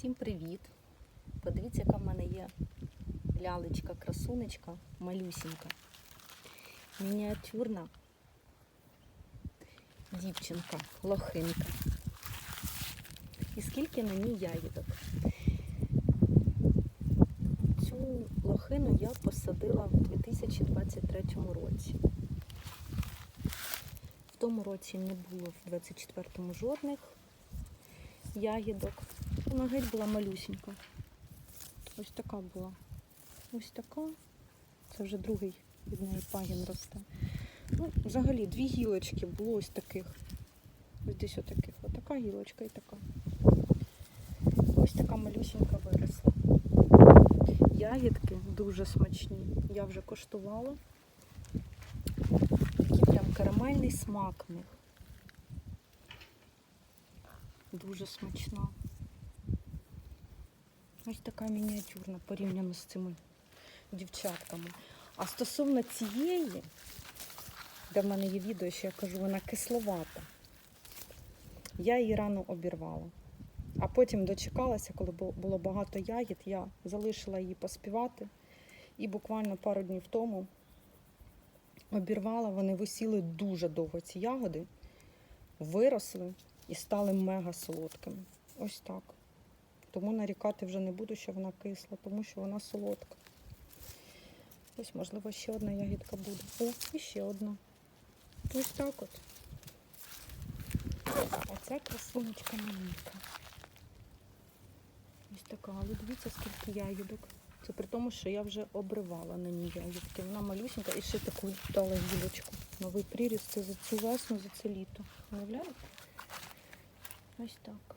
Всім привіт! Подивіться, яка в мене є лялечка, красунечка, малюсінька, мініатюрна дівчинка, лохинка. І скільки на ній ягідок. Цю лохину я посадила в 2023 році. В тому році не було в 24-му жодних ягідок. Вона геть була малюсінька. Ось така була. Ось така. Це вже другий від неї пагін росте. Ну, взагалі, дві гілочки було ось таких. Ось десь отаких. Отака гілочка і така. Ось така малюсінька виросла. Ягідки дуже смачні. Я вже коштувала. Такий прям карамельний смак в них. Дуже смачна. Ось така мініатюрна порівняно з цими дівчатками. А стосовно цієї, де в мене є відео, що я кажу, вона кисловата. Я її рано обірвала. А потім дочекалася, коли було багато ягід, я залишила її поспівати. І буквально пару днів тому обірвала, вони висіли дуже довго ці ягоди, виросли і стали мега солодкими. Ось так. Тому нарікати вже не буду, що вона кисла, тому що вона солодка. Ось, можливо, ще одна ягідка буде. О, і ще одна. Ось так от. А ця красунечка маленька. Ось така, але дивіться, скільки ягідок. Це при тому, що я вже обривала на ній ягідки. Вона малюсенька і ще таку дала гілочку. Новий приріст це за цю весну, за це літо. Уявляєте? Ось так.